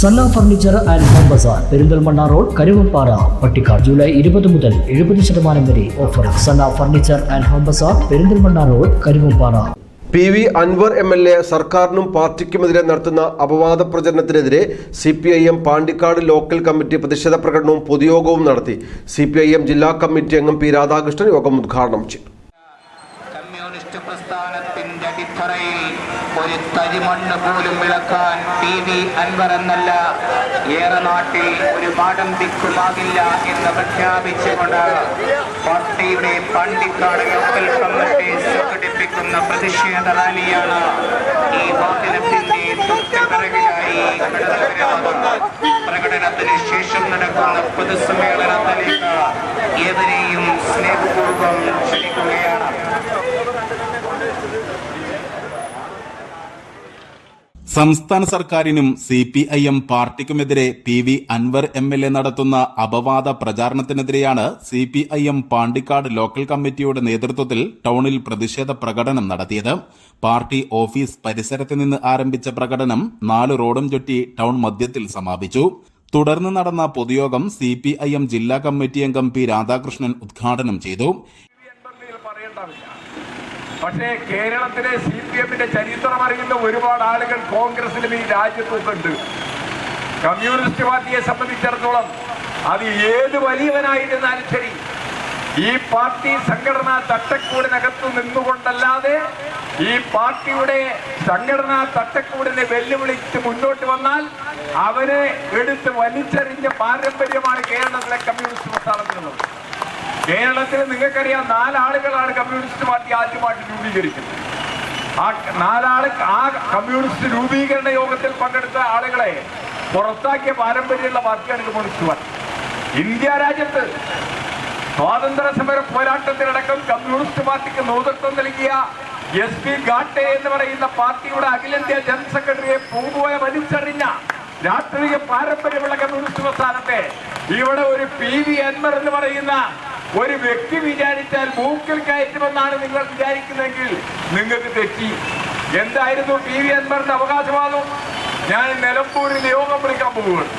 Sanna furniture and home bazaar Perinthalmanna road Karuvappara Pattikkad July ഇരുപത് മുതൽ എഴുപത് ശതമാനം വരെ offer Sanna furniture and home bazaar Perinthalmanna road Karuvappara P V Anvar M L A സർക്കാരിനും പാർട്ടിക്കുമെതിരെ നടത്തുന്ന അപവാദ പ്രചരണത്തിനെതിരെ C P I M Pandikkad local committee പ്രതിഷേധ പ്രകടനവും പൊതുയോഗവും നടത്തി. സി പി ഐ എം ജില്ലാ കമ്മിറ്റി അംഗം പി രാധാകൃഷ്ണൻ യോഗം ഉദ്ഘാടനം ചെയ്തു. കമ്മ്യൂണിസ്റ്റ് പ്രസ്ഥാനത്തിന്റെ അടിത്തറയിൽ ഒരു തരിമണ്ണ് പോലും വിളക്കാൻ പി വി അൻവർ എന്നല്ല. ഏറെ നാട്ടിൽ ഒരു പാഠം ദിക്കുമാകില്ല എന്ന് പ്രഖ്യാപിച്ചുകൊണ്ട് പാർട്ടിയുടെ പണ്ടിക്കാട് ലോക്കൽ കമ്മിറ്റി സംഘടിപ്പിക്കുന്ന പ്രതിഷേധ റാലിയാണ് ഈ വാഹനത്തിന്റെ പ്രകടനത്തിന് ശേഷം നടക്കുന്ന പൊതുസമ്മേളനത്തിലേക്ക് സംസ്ഥാന സർക്കാരിനും C P I M പാർട്ടിക്കുമെതിരെ P V Anvar M L A നടത്തുന്ന അപവാദ പ്രചാരണത്തിനെതിരെയാണ് C P I M Pandikkad local കമ്മിറ്റിയുടെ നേതൃത്വത്തിൽ ടൗണിൽ പ്രതിഷേധ പ്രകടനം നടത്തിയത്. പാർട്ടി ഓഫീസ് പരിസരത്ത് നിന്ന് ആരംഭിച്ച പ്രകടനം നാല് റോഡും ചുറ്റി ടൗൺ മധ്യത്തിൽ സമാപിച്ചു. തുടർന്ന് നടന്ന പൊതുയോഗം സി പി ഐ എം ജില്ലാ കമ്മിറ്റി അംഗം പി രാധാകൃഷ്ണൻ ഉദ്ഘാടനം ചെയ്തു. പക്ഷേ കേരളത്തിലെ സി പി എമ്മിന്റെ ചരിത്രം അറിയുന്ന ഒരുപാട് ആളുകൾ കോൺഗ്രസിലും ഈ രാജ്യത്തൊക്കെ ഉണ്ട് കമ്മ്യൂണിസ്റ്റ് പാർട്ടിയെ സംബന്ധിച്ചിടത്തോളം അത് ഏത് വലിയവനായിരുന്നാലും ശരി ഈ പാർട്ടി സംഘടനാ തട്ടക്കൂടിനകത്ത് നിന്നുകൊണ്ടല്ലാതെ ഈ പാർട്ടിയുടെ സംഘടനാ തട്ടക്കൂടിനെ വെല്ലുവിളിച്ച് മുന്നോട്ട് വന്നാൽ അവരെ എടുത്ത് വലിച്ചെറിഞ്ഞ പാരമ്പര്യമാണ് കേരളത്തിലെ കമ്മ്യൂണിസ്റ്റ് പ്രസ്ഥാനത്തിനുള്ളത് കേരളത്തിൽ നിങ്ങൾക്കറിയാം നാലാളുകളാണ് കമ്മ്യൂണിസ്റ്റ് പാർട്ടി ആദ്യമായിട്ട് രൂപീകരിക്കുന്നത് ആ നാലാൾ ആ കമ്മ്യൂണിസ്റ്റ് രൂപീകരണ യോഗത്തിൽ പങ്കെടുത്ത ആളുകളെ പുറത്താക്കിയ പാരമ്പര്യമുള്ള പാർട്ടിയാണ് കമ്മ്യൂണിസ്റ്റ് പാർട്ടി. ഇന്ത്യ രാജ്യത്ത് സ്വാതന്ത്ര്യ സമര പോരാട്ടത്തിലടക്കം കമ്മ്യൂണിസ്റ്റ് പാർട്ടിക്ക് നേതൃത്വം നൽകിയ എസ് പി ഗാട്ടെ എന്ന് പറയുന്ന പാർട്ടിയുടെ അഖിലേന്ത്യാ ജനറൽ സെക്രട്ടറിയെ പൂർവ വലിച്ചെറിഞ്ഞ രാഷ്ട്രീയ പാരമ്പര്യമുള്ള കമ്മ്യൂണിസ്റ്റ് പ്രസ്ഥാനത്തെ ഇവിടെ ഒരു പി വി അൻവർ എന്ന് പറയുന്ന ഒരു വ്യക്തി വിചാരിച്ചാൽ മൂക്കിൽ കയറ്റുമെന്നാണ് നിങ്ങൾ വിചാരിക്കുന്നതെങ്കിൽ നിങ്ങൾക്ക് തെറ്റി. എന്തായിരുന്നു പി വി അൻവറിന്റെ അവകാശവാദം? ഞാൻ നിലമ്പൂരിൽ യോഗം വിളിക്കാൻ പോവുകയാണ്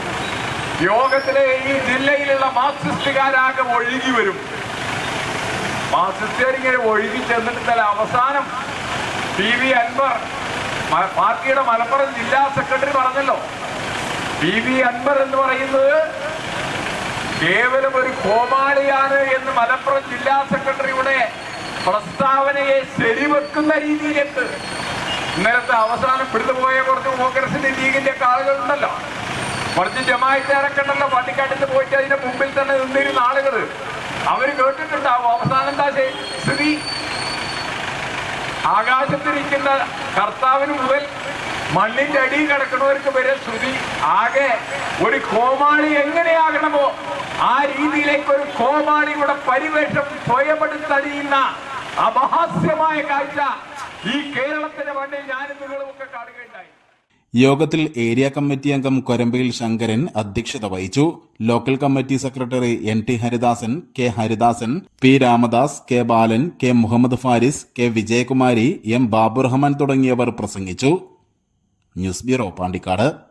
യോഗത്തിലെ ഈ ജില്ലയിലുള്ള മാർക്സിസ്റ്റുകാരാകെ ഒഴുകി വരും. മാർക്സിസ്റ്റുകാരിങ്ങനെ ഒഴുകി ചെന്നിട്ട് അവസാനം പി വി അൻവർ പാർട്ടിയുടെ മലപ്പുറം ജില്ലാ സെക്രട്ടറി പറഞ്ഞല്ലോ. പി വി അൻവർ എന്ന് പറയുന്നത് കേവലം ഒരു കോമാളിയാണ് എന്ന് മലപ്പുറം ജില്ലാ സെക്രട്ടറിയുടെ പ്രസ്താവനയെ ശരിവെക്കുന്ന രീതിയിലേക്ക് ഇന്നലത്തെ അവസാനം പിടിച്ചു പോയ കുറച്ച് കോൺഗ്രസിന്റെ ലീഗിന്റെ ഒക്കെ ആളുകളുണ്ടല്ലോ. കുറച്ച് ജമായിട്ടാരൊക്കെ ഉണ്ടല്ലോ പട്ടിക്കാട്ടിൽ പോയിട്ട് അതിന്റെ മുമ്പിൽ തന്നെ നിന്നിരുന്ന ആളുകൾ. അവർ കേട്ടിട്ടുണ്ടാവും. അവസാനം എന്താ സ്ഥിതി ആകാശത്തിരിക്കുന്ന കർത്താവിന് മുതൽ മണ്ണിന്റെ അടിയിൽ കിടക്കുന്നവർക്ക് വരെ ശ്രുതി. ആകെ ഒരു കോമാളി എങ്ങനെയാകണമോ ആ രീതിയിലേക്ക് ഒരു കോമാളിയുടെ പരിവേഷം സ്വയമെടുത്തടിയുന്ന അപഹാസ്യമായ കാഴ്ച ഈ കേരളത്തിന്റെ മണ്ണിൽ ഞാനും നിങ്ങളും ഒക്കെ കാണുകയുണ്ടായി. യോഗത്തിൽ ഏരിയ കമ്മിറ്റി അംഗം കൊരമ്പയിൽ ശങ്കരൻ അധ്യക്ഷത വഹിച്ചു. Local committee secretary N T Haridasan K Haridasan P Ramadas K Balan K Muhammad Faris K Vijayakumari M Baburahman തുടങ്ങിയവർ പ്രസംഗിച്ചു. News bureau Pandikkad.